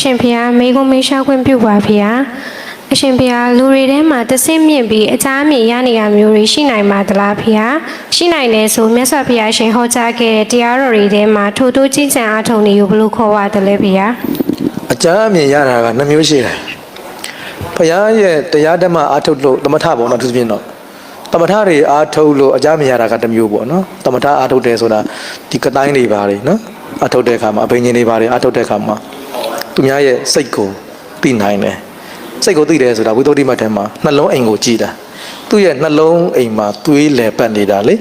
အရှင်ဖျားမေကုံမေးလျှောက်ခွင့်ပြုပါဖျားအရှင်ဖျားလူတွေထဲမှာတဆင့်မြင့်ပြီးအချားမြင့်ရနေရမျိုးတွေရှိနိုင်ပါသလားဖျားရှိနိုင်တယ်ဆိုမြတ်စွာဘုရားရှင်ဟောကြားခဲ့တဲ့တရားတော်တွေထဲမှာထိုတိုးကြီးကြံအားထုတ်နေကိုဘယ်လိုခေါ်ပါတယ်လဲဖျားအကြမ်းအမြင်ရတာကနှမျိုးရှိတယ်ဘုရားရဲ့တရားဓမ္မအားထုတ်လို့သမထပေါ့နော်သူပြင်းတော့သမထတွေအားထုတ်လို့အကြမ်းမြင်ရတာကတစ်မျိုးပေါ့နော်သမထအားထုတ်တယ်ဆိုတာဒီကတိုင်းတွေပါလေနော်အားထုတ်တဲ့အခါမှာအဘိညာဉ်တွေပါလေအားထုတ်တဲ့အခါမှာ သူများရဲ့စိတ်ကိုသိနိုင်တယ်စိတ်ကိုသိတယ်ဆိုတာဝိသုဒ္ဓိမတ်ထဲမှာနှလုံးအိမ်ကိုကြည်တာသူ့ရဲ့နှလုံးအိမ်မှာသွေးလဲပတ်နေတာလေ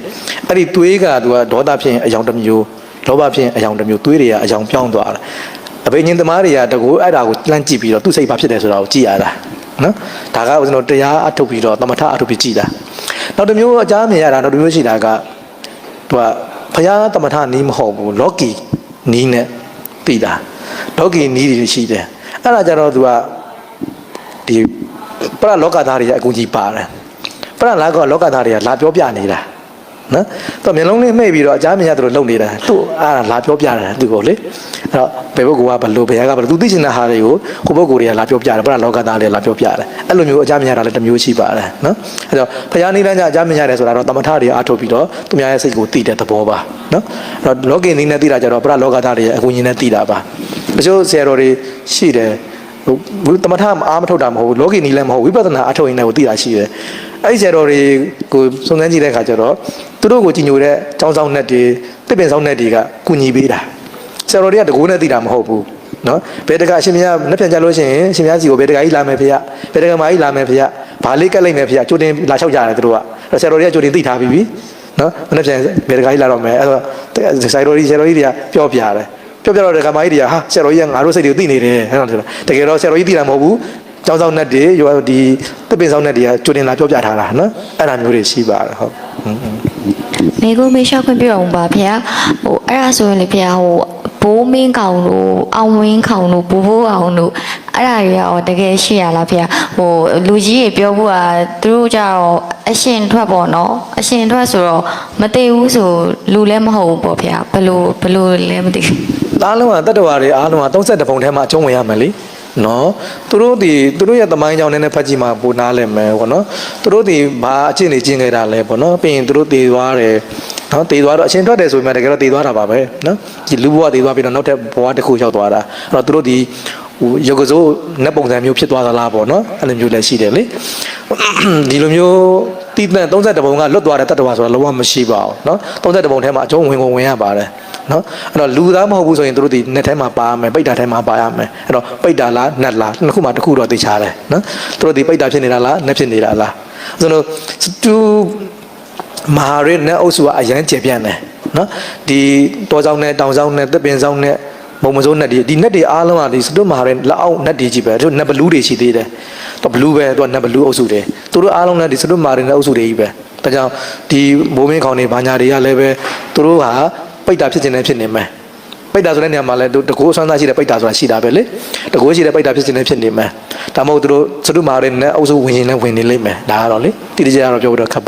အဲ့ဒီသွေးကသူကဒေါသဖြစ်ရင်အယောင်တစ်မျိုးလောဘဖြစ်ရင်အယောင်တစ်မျိုးသွေးတွေကအယောင်ပြောင်းသွားတာအဘိညာဉ်သမားတွေကတကူအဲ့ဒါကိုလှမ်းကြည့်ပြီးတော့သူ့စိတ်ဘာဖြစ်တယ်ဆိုတာကိုကြည့်ရတာနော်ဒါကဦးဇင်းတို့တရားအထုတ်ပြီးတော့သမထအထုတ်ပြီးကြည့်တာနောက်တစ်မျိုးအကြမ်းမြင်ရတာနောက်တစ်မျိုးရှိတာကသူကဘုရားသမထနီးမဟုတ်ဘူးလောကီနီးနဲ့ပြီးတာ လောကီနီးတွေရှိတယ်အဲ့ဒါကြတော့သူကဒီပရလောကသားတွေရဲ့အကူကြီးပါတယ်ပရလောကလောကသားတွေကလာပြောပြနေတာနော်သူမျက်လုံးလေးမှိတ်ပြီးတော့အကြမ်းမြင်ရသလိုလုပ်နေတာသူ့အားလာပြောပြတယ်သူကိုလေအဲ့တော့ဘယ်ဘုကဘလို့ဘယ်ကဘလို့သူသိချင်တဲ့ဟာတွေကိုကိုဘုကတွေကလာပြောပြတယ်ပရလောကသားတွေလာပြောပြတယ်အဲ့လိုမျိုးအကြမ်းမြင်ရတာလည်းတစ်မျိုးရှိပါတယ်နော်အဲ့တော့ဘုရားနိလန်းကအကြမ်းမြင်ရတယ်ဆိုတာတော့တမထတွေအားထုတ်ပြီးတော့သူများရဲ့စိတ်ကိုသိတဲ့သဘောပါနော်အဲ့တော့လောကီနည်းနဲ့သိတာကြတော့ပရလောကသားတွေရဲ့အကူကြီးနဲ့သိတာပါ တချို့ဆရာတော်တွေရှိတယ်ဟိုတမထအားမထုတ်တာမဟုတ်ဘူးလောကီနီလည်းမဟုတ်ဝိပဿနာအထုတ်ရင်လည်းကိုသိတာရှိတယ်အဲ့ဒီဆရာတော်တွေကိုစုံစမ်းကြည့်တဲ့အခါကျတော့သူတို့ကိုကြည်ညိုတဲ့ចောင်းဆောင်နဲ့တွေတစ်ပင်ဆောင်နဲ့တွေကကုညီပေးတာဆရာတော်တွေကတကူနဲ့သိတာမဟုတ်ဘူးနော်ဘယ်တကအရှင်မရနှစ်ပြန်ကြလို့ရှိရင်အရှင်မရစီကိုဘယ်တကကြီးလာမယ်ဖေရဘယ်တကမာကြီးလာမယ်ဖေရဘာလေးကက်လိုက်မယ်ဖေရကြိုတင်လာလျှောက်ကြတယ်သူတို့ကအဲ့ဆရာတော်တွေကကြိုတင်သိထားပြီးပြီနော်မနေ့ပြန်ဘယ်တကကြီးလာတော့မယ်အဲ့တော့ဆရာတော်ကြီးဆရာတော်ကြီးတွေကပြောပြတယ် ပြောပြတော့တဲ့ကမာကြီးတွေကဟာဆရာတော်ကြီးကငါတို့စိတ်တွေကိုသိနေတယ်အဲ့လိုဆိုတာတကယ်တော့ဆရာတော်ကြီးသိတာမဟုတ်ဘူးကျောင်းဆောင်နဲ့တွေရောဒီတပင်ဆောင်နဲ့တွေကကျွတင်လာပြောပြထားတာနော်အဲ့ဒါမျိုးတွေရှိပါတယ်ဟုတ်อืมမေကိုမေးလျှောက်ခွင့်ပြုအောင်ပါဗျာဟိုအဲ့ဒါဆိုရင်လေဗျာဟိုဘိုးမင်းကောင်တို့အောင်ဝင်းကောင်တို့ဘူဘိုးအောင်တို့ အဲ့ဒါတွေရောတကယ်ရှိရလားဗျာဟိုလူကြီးတွေပြောဖို့ကသူတို့ကြတော့အရှင်ထွက်ပေါ့နော်အရှင်ထွက်ဆိုတော့မသိဘူးဆိုလူလည်းမဟုတ်ဘူးပေါ့ဗျာဘလို့ဘလို့လည်းမသိဘူးအားလုံးကတတ္တဝါတွေအားလုံးက32ပုံထဲမှာအကျုံးဝင်ရမယ်လေနော်သူတို့ဒီသူတို့ရဲ့တမိုင်းကြောင့်နည်းနည်းဖတ်ကြည့်မှပိုနားလည်မယ်ပေါ့နော်သူတို့ဒီဘာအကျင့်တွေကျင့်ခဲ့တာလဲပေါ့နော်ပြီးရင်သူတို့တည်သွားတယ်နော်တည်သွားတော့အရှင်ထွက်တယ်ဆိုရင်တကယ်တော့တည်သွားတာပါပဲနော်ဒီလူဘဝတည်သွားပြီးတော့နောက်ထပ်ဘဝတစ်ခုရောက်သွားတာအဲ့တော့သူတို့ဒီ ဟိုယောဂဇိုးနတ်ပုံစံမျိုးဖြစ်သွားသလားပေါ့နော်အဲ့လိုမျိုးလည်းရှိတယ်လေဒီလိုမျိုးတည်တဲ့32ပုံကလွတ်သွားတဲ့တတ္တဝါဆိုတာလုံးဝမရှိပါဘူးနော်32ပုံထဲမှာအကျုံးဝင်ကုန်ဝင်ရပါတယ်နော်အဲ့တော့လူသားမဟုတ်ဘူးဆိုရင်သူတို့ဒီ net ထဲမှာပါရမယ်ပိတ်တာထဲမှာပါရမယ်အဲ့တော့ပိတ်တာလား net လားနှစ်ခုမှတစ်ခုတော့သိချတယ်နော်သူတို့ဒီပိတ်တာဖြစ်နေတာလား net ဖြစ်နေတာလားဆိုတော့သူမဟာရစ်နဲ့အုပ်စုကအရန်ကျေပြန့်တယ်နော်ဒီတောဆောင်နဲ့တောင်ဆောင်နဲ့သစ်ပင်ဆောင်နဲ့ မုံမစိုးနဲ့ဒီဒီ net တွေအားလုံးကဒီစတုမဟာရစ်လက်အောက် net တွေကြီးပဲသူ net blue တွေရှိသေးတယ်တော့ blue ပဲသူက net blue အုပ်စုတွေသူတို့အားလုံးလည်းဒီစတုမဟာရစ်နဲ့အုပ်စုတွေကြီးပဲဒါကြောင့်ဒီမိုးမင်းခေါင်တွေဘာညာတွေကလည်းပဲသူတို့ဟာပိတ်တာဖြစ်နေဖြစ်နေမယ်ပိတ်တာဆိုတဲ့နေရာမှာလည်းတကိုးအဆွမ်းသားရှိတဲ့ပိတ်တာဆိုတာရှိတာပဲလေတကိုးရှိတဲ့ပိတ်တာဖြစ်နေဖြစ်နေမယ်ဒါမှမဟုတ်သူတို့စတုမဟာရစ်နဲ့အုပ်စုဝင်ရင်လည်းဝင်နေလိမ့်မယ်ဒါကတော့လေတိတိကျကျတော့ပြောဖို့တော့ခက်ပါ